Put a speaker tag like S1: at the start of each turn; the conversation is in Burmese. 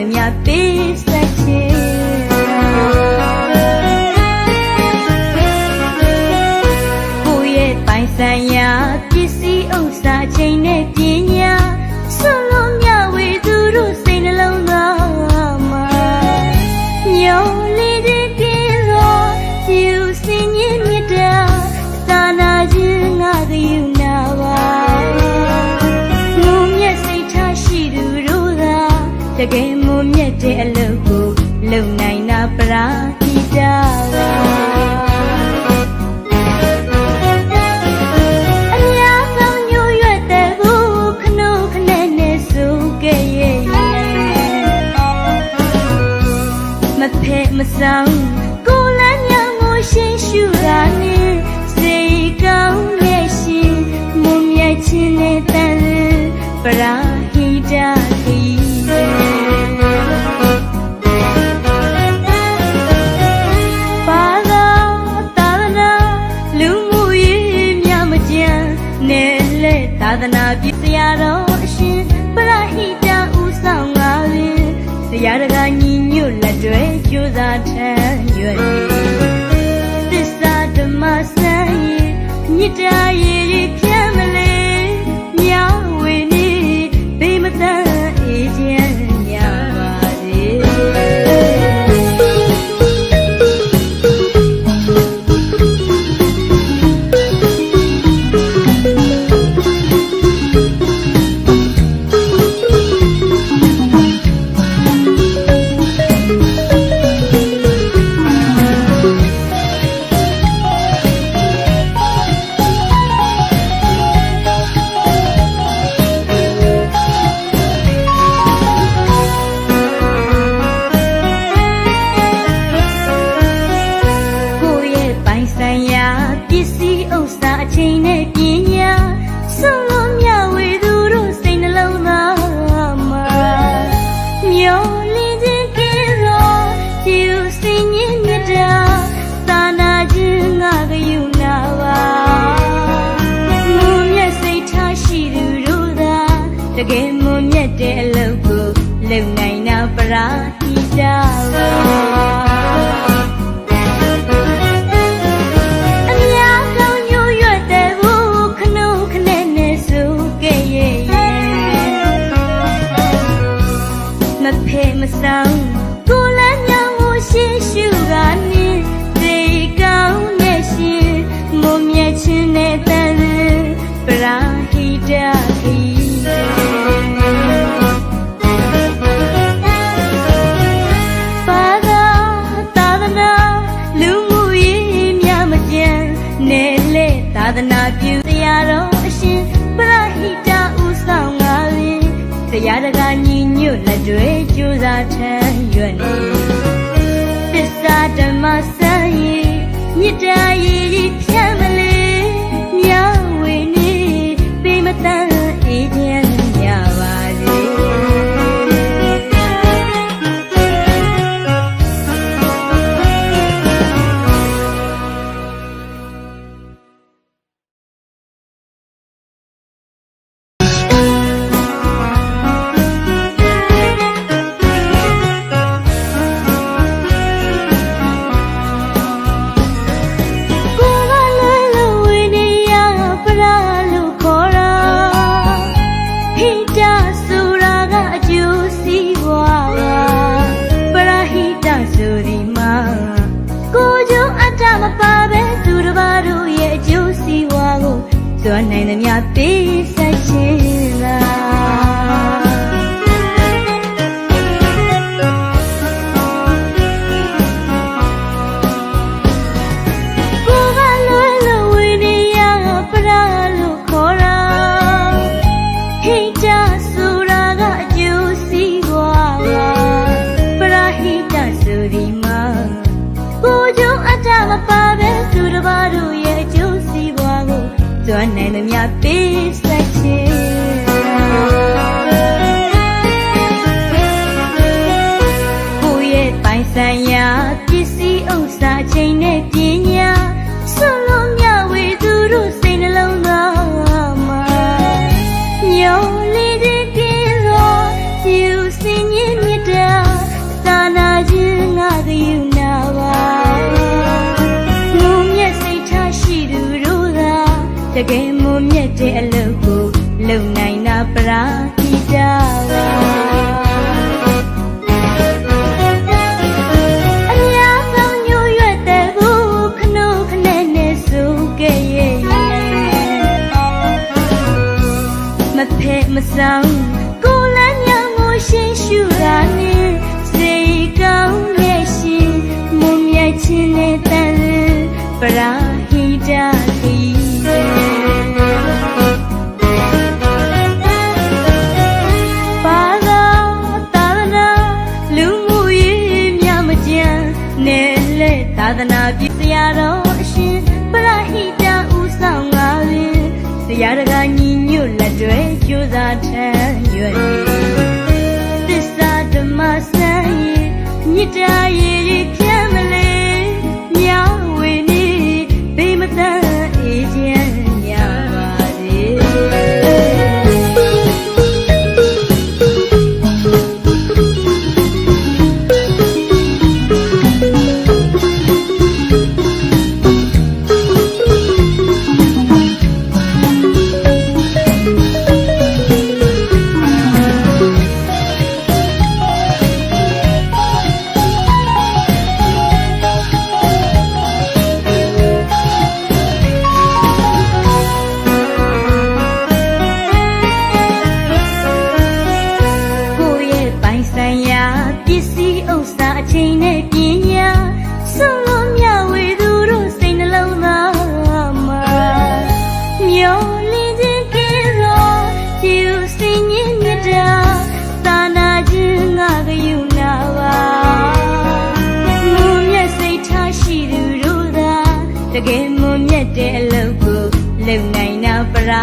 S1: သမျှပေးဆက်ခြင်းကိုယ့်ရဲ့ပိုင်ဆိုင်ရာပစ္စည်းဥစ္စာချိန်နဲ့ပညာဆွလုံးမြဝေသူတို့စိတ်နှလုံးသားမှာမျောလေးတဲ့ကင်းသောယူစင်မြင့်မြတ်တာသာနာခြင်းငါကယူနာပါငုံမျက်စိထားရှိသူတို့သာတကယ် my chance. seen it ချင်းနဲ့တန်ပရာဟိတခိ happy section. Who ye pai san ya, pisi au sa chain ne pinya, solo mya we tu ru sai na long da ma. Yo le de ke ro, you sin ye mi da, sa na ji nga de you na ba. တကယ် အလုပ်ကိုလုပ်နိုင်တာပရာ ရာတကာညီညွတ်လက်တွဲကြိုးစားထမ်းရွယ်သစ္စာဓမ္မစံရမြစ်တာရည် ဆိုင်ရာပစ္စည်းဥစ္စာအချိန်နဲ့ပညာဆုံးလို့မျှဝေသူတို့စိတ်နှလုံးသားမှာမျောလင်းခြင်းကင်းသောဒီလိုစင်ញင်းမြတ်တာသာနာခြင်းငါကယူနာပါမုံမြတ်စိတ်ထားရှိသူတို့သာတကယ်မုံမြတ်တဲ့အလုပ်ကိုလုံနိုင်တာပရာ